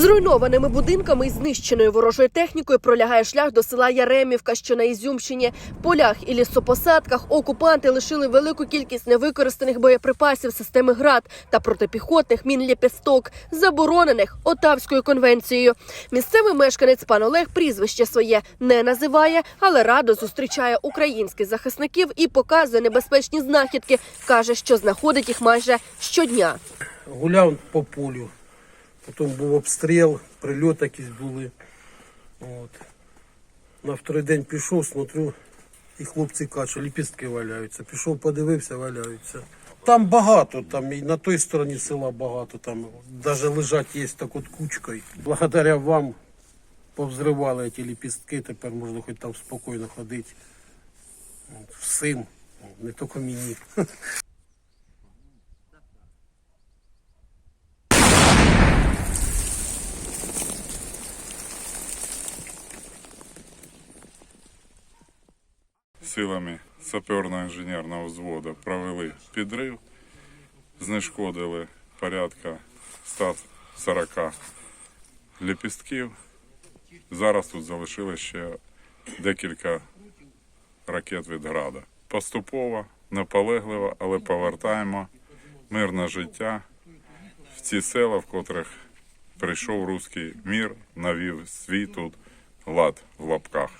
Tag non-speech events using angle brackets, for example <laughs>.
Зруйнованими будинками і знищеною ворожою технікою пролягає шлях до села Яремівка, що на Ізюмщині. В полях і лісопосадках окупанти лишили велику кількість невикористаних боєприпасів системи ГРАД та протипіхотних мін «Лєпісток», заборонених Отавською конвенцією. Місцевий мешканець пан Олег прізвище своє не називає, але радо зустрічає українських захисників і показує небезпечні знахідки. каже, що знаходить їх майже щодня. гуляв по полю. Потім був обстріл, прильоти якісь були. От. На второй день пішов, смотрю, і хлопці качу, ліпістки валяються. Пішов, подивився, валяються. Там багато, там і на той стороні села багато, там навіть лежать є так от кучкою. Благодаря вам повзривали ці ліпістки, тепер можна хоч там спокійно ходити. Всім, не тільки мені. <laughs> силами саперно-інженерного взводу провели підрив, знешкодили порядка 140 ліпістків. Зараз тут залишилося ще декілька ракет від града. Поступово, наполегливо, але повертаємо мирне життя в ці села, в котрих прийшов руський мір, навів свій тут лад в лапках.